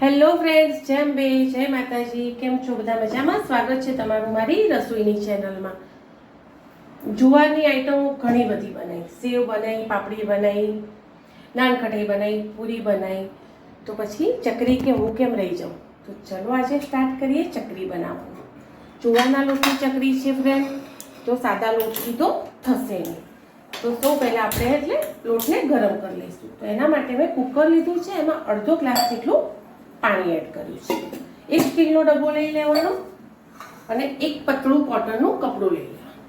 Hello friends જેમ બે જય માતાજી, કેમ છો બધા મજામાં? સ્વાગત છે તમારું મારી રસોઈની ચેનલમાં જુવારની આઈટમો ઘણી બધી બનાવી સેવ બનાવી પાપડી બનાવી નાનખટાઈ બનાવી પૂરી બનાવી તો પછી ચકરી કે હું કેમ રહી જાઉં? તો ચલો આજે સ્ટાર્ટ કરીએ ચકરી બનાવવાનું. જુવારના લોટની ચકરી છે ફ્રેન્ડ તો સાદા લોટથી તો થશે નહીં. તો સૌ પહેલાં આપણે એટલે લોટને ગરમ કરી લઈશું. તો એના માટે મેં કુકર લીધું છે, એમાં અડધો ગ્લાસ જેટલું પાણી એડ કર્યું છે. એક સ્ટીલનો ડબ્બો લઈ લેવાનો અને એક પતળું કોટનનું કપડું લઈ લેવાનું.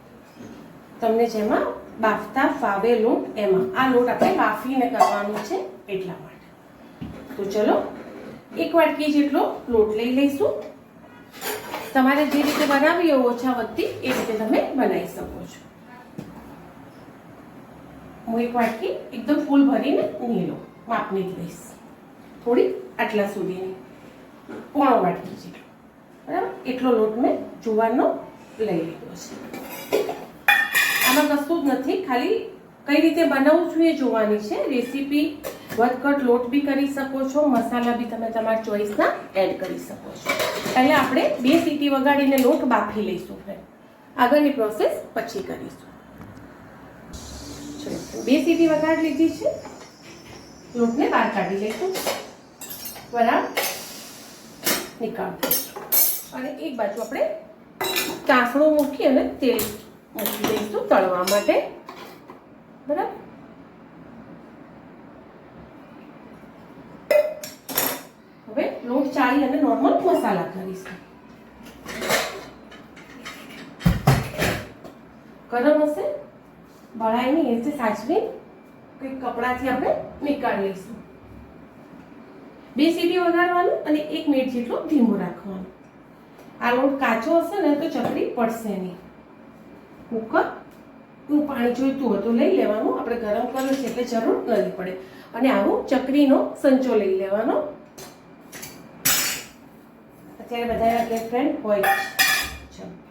તમને જેમાં બાફતા ફાવે લોટ એમાં. આ લોટ આપણે બાફીને કરવાનું છે એટલા માટે. તો ચલો, એક વાટકી જેટલો લોટ લઈ લઈશું. તમારે જે રીતે બનાવી હોય ઓછા વધતી એ રીતે તમે બનાવી શકો છો. હું એક વાટકી એકદમ ફૂલ ભરીને નીલો માપની જ લઈશ. થોડી આટલા સુધીની. પોણો વાટકી જેટલો. બરાબર? એટલો લોટ મેં જુવારનો લઈ લીધો છે. આમાં કશું જ નથી, ખાલી કઈ રીતે બનાવું છું એ જોવાની છે. રેસીપી, વધઘટ લોટ બી કરી શકો છો, મસાલા બી તમે તમારા ચોઈસના એડ કરી શકો છો. પહેલાં આપણે બે સીટી વગાડીને લોટ બાફી લઈશું ફ્રેન્ડ આગળની પ્રોસેસ પછી કરીશું. બે સીટી વગાડી લીધી છે. લોટને બહાર કાઢી લઈશું. બરાબર નિકાળ અને એક બાજુ આપણે કાસણું મૂકી અને તેલ મૂકી દઈશું તળવા માટે. બરાબર? હવે લોટ ચાળી અને નોર્મલ મસાલા કરીશું. ગરમ હશે ભળાય નહીં સાચવી કંઈક કપડાથી આપણે નીકાળી લઈશું. બે સીટી વધારવાનું અને એક મિનિટ જેટલું ધીમું રાખવાનું. આ લોટ કાચો હશે ને તો ચકરી પડશે નહીં. કુકરનું પાણી જોઈતું હતું લઈ લેવાનું. આપણે ગરમ કર્યું છે એટલે જરૂર નથી પડે. અને આવું ચકરીનો સંચો લઈ લેવાનો. અત્યારે બધા ફ્રેન્ડ હોય છે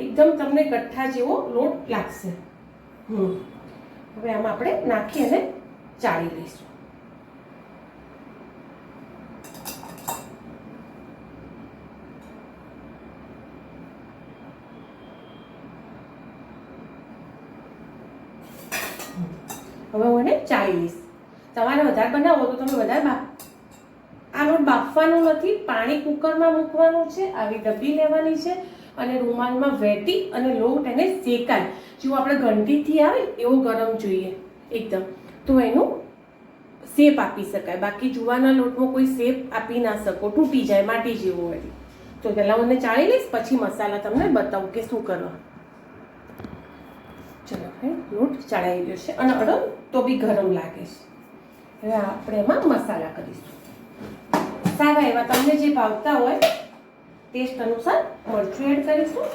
એકદમ તમને ગઠ્ઠા જેવો લોટ લાગશે. હમ. હવે આમાં આપણે નાખી અને ચાળી લઈશું. હવે હું એને ચાળી લઈશ તમારે વધારે બનાવો તો તમે વધારે બાફ આ બાફવાનો નથી, પાણી કુકરમાં મૂકવાનું છે, આવી ડબ્બી લેવાની છે અને રૂમાલમાં વેટી અને લોટ એને શેકાય. જો આપણે ઘંટીથી આવે, એવો ગરમ જોઈએ, એકદમ. તો એનું શેપ આપી શકાય. બાકી જુવાના લોટમાં કોઈ શેપ આપી ના શકો, તૂટી જાય, માટી જેવું હોય. તો પહેલાં મને ચાળી લઈશ, પછી મસાલા તમને બતાવું કે શું કરવા. ચલો હવે લોટ ચડાવી ગયો છે અને અડમ તો બી ગરમ લાગે છે. હવે આપણે એમાં મસાલા કરીશું. સારા એવા તમને જે ભાવતા હોય, ટેસ્ટ અનુસાર મરચું એડ કરીશું,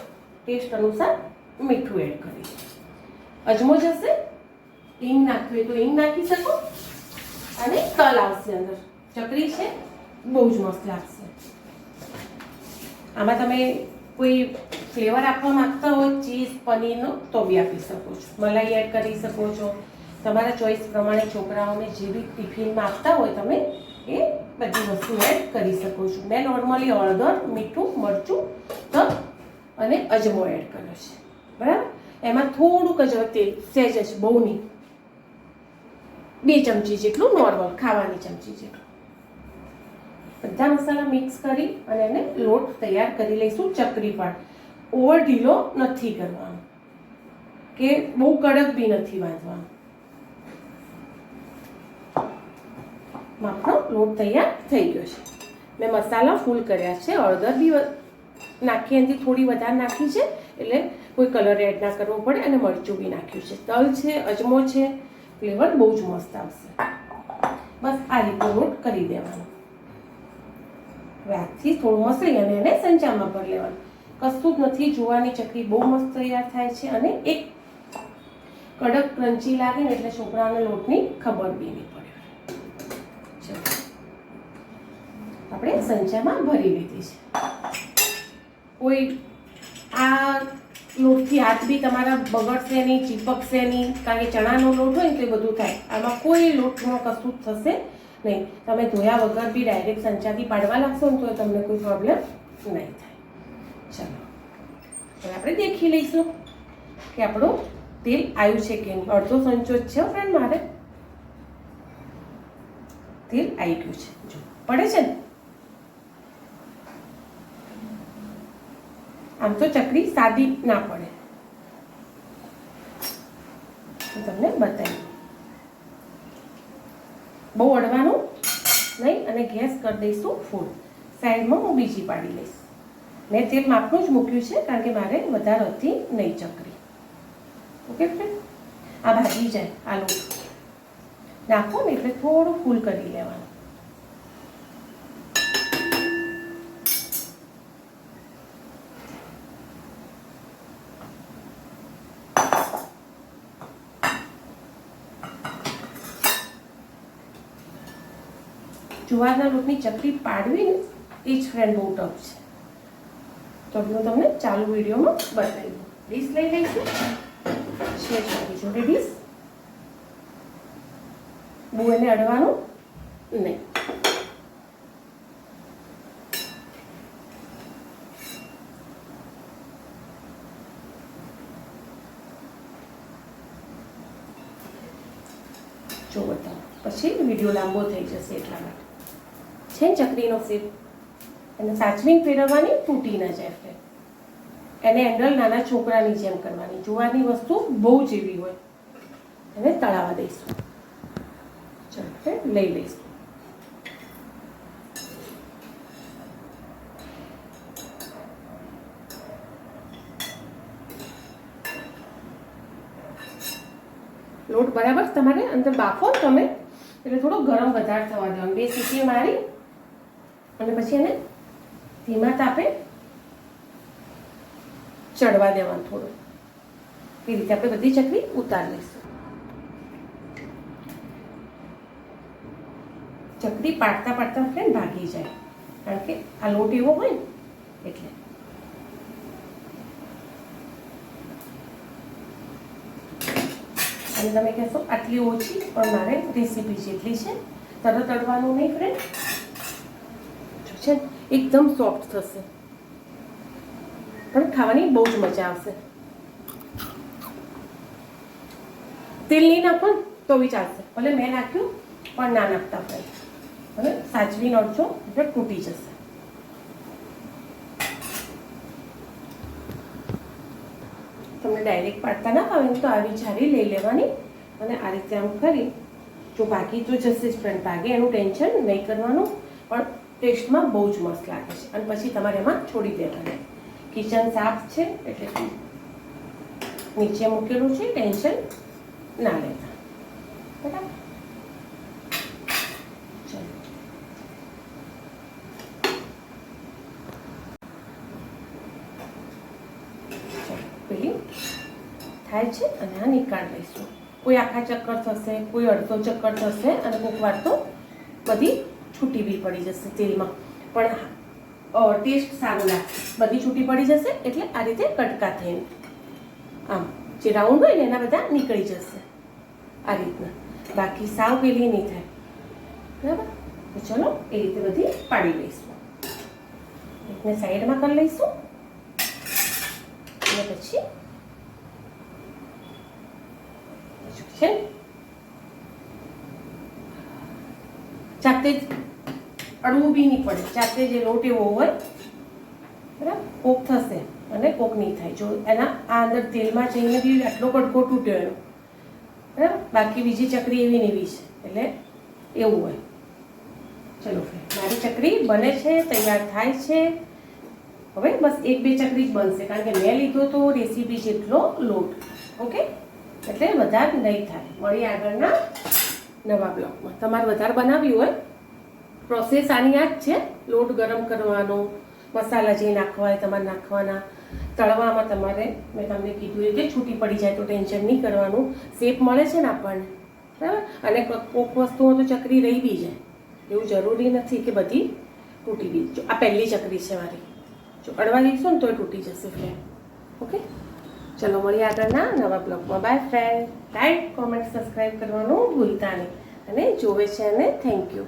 ટેસ્ટ અનુસાર મીઠું એડ કરીશું. અજમો જશે, હિંગ નાખવી તો હિંગ નાખી શકો. અને તલ આવશે અંદર. ચકરી છે, બહુ જ મસ્ત લાગશે. આમાં તમે કોઈ ફ્લેવર આપવા માંગતા હોય, ચીઝ, પનીરનો, તો બી આપી શકો છો. મલાઈ એડ કરી શકો છો. તમારા ચોઈસ પ્રમાણે છોકરાઓને જે બી ટિફિનમાં આપતા હોય, તમે એ બધી વસ્તુ એડ કરી શકો છો. મેં નોર્મલી હળદર, મીઠું, મરચું તક અને અજમો એડ કર્યો છે. બરાબર? એમાં થોડુંક જ તેલ સહેજ જ, બહુ નહીં. બે ચમચી જેટલું નોર્મલ ખાવાની ચમચી જેટલું. બધા મસાલા મિક્સ કરી અને એને લોટ તૈયાર કરી લઈશું ચકરી પણ. ઓવર ઢીલો નથી કરવાનો. કે બહુ કડક બી નથી બાંધવાનો માપનો લોટ તૈયાર થઈ ગયો છે. મેં મસાલા ફૂલ કર્યા છે. હળદર બી નાખી, એનાથી થોડી વધારે નાખી છે. એટલે કોઈ કલર એડ ના કરવો પડે અને મરચું બી નાખ્યું છે. તલ છે, અજમો છે, ફ્લેવર બહુ જ મસ્ત આવશે. બસ આ રીતે લોટ કરી દેવાનો. વ્યાજથી થોડું મસળી અને એને સંચામાં ભરી લેવાનું. કશું જ નથી, જોવાની ચકરી બહુ મસ્ત તૈયાર થાય છે અને એક કડક ક્રંચી લાગે ને એટલે છોકરાઓને લોટની ખબર બી નહીં પડે આપણે સંચામાં ભરી લીધી છે. કોઈ આ લોટથી હાથ બી તમારા બગડશે નહીં, ચીપકશે નહીં, કારણ કે ચણાનો લોટ હોય ને એ બધું થાય. આમાં કોઈ લોટમાં કશું જ થશે નહીં. તમે ધોયા વગર બી ડાયરેક્ટ સંચાથી પાડવા લાગશો ને તો તમને કોઈ પ્રોબ્લેમ નહીં થાય. ચાલો. હવે આપણે દેખી લઈશું કે આપણું તેલ આવ્યું છે કે નહીં. અડધો સંચો જ છે ફ્રેન્ડ મારે. તેલ આવી ગયું છે. જો, પડે છે ને? આમ તો ચકરી સાદી ના પડે. હું તમને બતાવી બહુ અડવાનું નહીં અને ગેસ કરી દઈશું ફૂલ. સાઈડમાં હું બીજી પાડી લઈશ. મેં તેલ માપનું જ મૂક્યું છે કારણ કે મારે વધારે હતી નહીં ચકરી. ઓકે ફ્રેન્ડ આ ભાજી જાય, આ લોટ. નાખો ને એટલે થોડું ફૂલ કરી લેવાનું. જુવારના લોટની ચકરી પાડવી ને એ જ ફ્રેન્ડ બહુ ટફ છે. તો હું તમને ચાલુ વિડીયોમાં બતાવી ડીશ લઈ લઈશું. શેર કરી જોડે ડીશ. બહુ એને અડવાનું? નહીં. જો બતાવો. પછી વીડિયો લાંબો થઈ જશે એટલા માટે. છે ચકરીનો શેપ? એને સાચવીને ફેરવવાની તૂટી ન જાય ફ્રેન્ડ એને હેન્ડલ નાના છોકરાની જેમ કરવાની જોવાની વસ્તુ બહુ જ એવી હોય. એને તળાવા દઈશું. ચાલો લઈ લઈશું. લોટ બરાબર તમારે અંદર બાફો તમે, એટલે થોડો ગરમ વધારે થવા દેવાનો બે સીટી મારી, અને પછી એને ધીમા તાપે ચડવા દેવાનું થોડું. એ રીતે આપણે બધી ચકરી ઉતારી લઈશું. ચકરી પાડતા પાડતા ફ્રેન્ડ ભાગી જાય. કારણ કે આ લોટ એવો હોય ને, એટલે. અને તમે કહેશો આટલી ઓછી, પણ મારે રેસીપી જેટલી છે. તરત તળવાનું નહીં ફ્રેન્ડ છે, એકદમ સોફ્ટ થશે. પણ ખાવાની બહુ જ મજા આવશે. તેલ નહીં નાખો તો બી ચાલશે. ભલે મેં નાખ્યું, પણ ના નાખતા હોય. હવે સાચવી નાખજો, એટલે તૂટી જશે. તમને ડાયરેક્ટ પાડતા ના ફાવે તો આવી જારી લઈ લેવાની અને આ રીતે આમ કરી. જો ભાગી તો જશે જ ફ્રેન્ડ ભાગે એનું ટેન્શન નહીં કરવાનું. ટેસ્ટમાં બહુ જ મસ્ત લાગે છે. અને પછી તમારે એમાં છોડી દેવાના. કિચન સાફ છે, એટલે નીચે મૂકેલું છે, ટેન્શન ના લેતા. બરાબર? પેલી થાય છે અને આ નિકાળ લઈશું. કોઈ આખા ચક્કર થશે, કોઈ અડધો ચક્કર થશે અને કોઈક વાર તો બધી છૂટી બી પડી જશે તેલમાં પણ ટેસ્ટ સારો લાગશે બધી છૂટી પડી જશે એટલે આ રીતે કટકા થઈને. આમ, જે રાઉન્ડ હોય ને એના બધા નીકળી જશે. આ રીતના. બાકી સાવ પેલી નહીં થાય. બરાબર? તો ચલો, એ રીતે બધી પાડી લઈશું. એકને સાઈડમાં કરી લઈશું. અને પછી છે? જાતે જ અડવું બી નહીં પડે. જાતે જે લોટ એવો હોય, બરાબર? કોક થશે અને કોક નહીં થાય. જો એના આ અંદર તેલમાં જઈને બી આટલો કટકો તૂટ્યો એનો, બરાબર? બાકી બીજી ચકરી એવી ને એવી છે. એટલે એવું હોય. ચલો મારી ચકરી બને છે, તૈયાર થાય છે. હવે બસ એક બે ચકરી જ બનશે, કારણ કે મેં લીધો તો રેસીપી જેટલો લોટ, ઓકે? એટલે વધારે નહીં થાય. મળી આગળના નવા બ્લોગમાં. તમારે વધારે બનાવ્યું હોય પ્રોસેસ આની આ જ છે? લોટ ગરમ કરવાનો, મસાલા જે નાખવા તમારે નાખવાના, તળવામાં તમારે, મેં તમને કીધું એ કે છૂટી પડી જાય તો ટેન્શન નહીં કરવાનું. શેપ મળે છે ને આપણને? બરાબર? અને કોક વસ્તુઓ તો ચકરી રહી બી જાય. એવું જરૂરી નથી કે બધી તૂટી બી જો, આ પહેલી ચકરી છે મારી. જો, અડવા દઈશું ને તોય તૂટી જશે ફ્રેન્ડ ઓકે? ચલો, મળીએ આગળના નવા બ્લોગમાં. Bye friend like comment subscribe કરવાનું ભૂલતા નહીં. અને જોવે છે અને થેન્ક યુ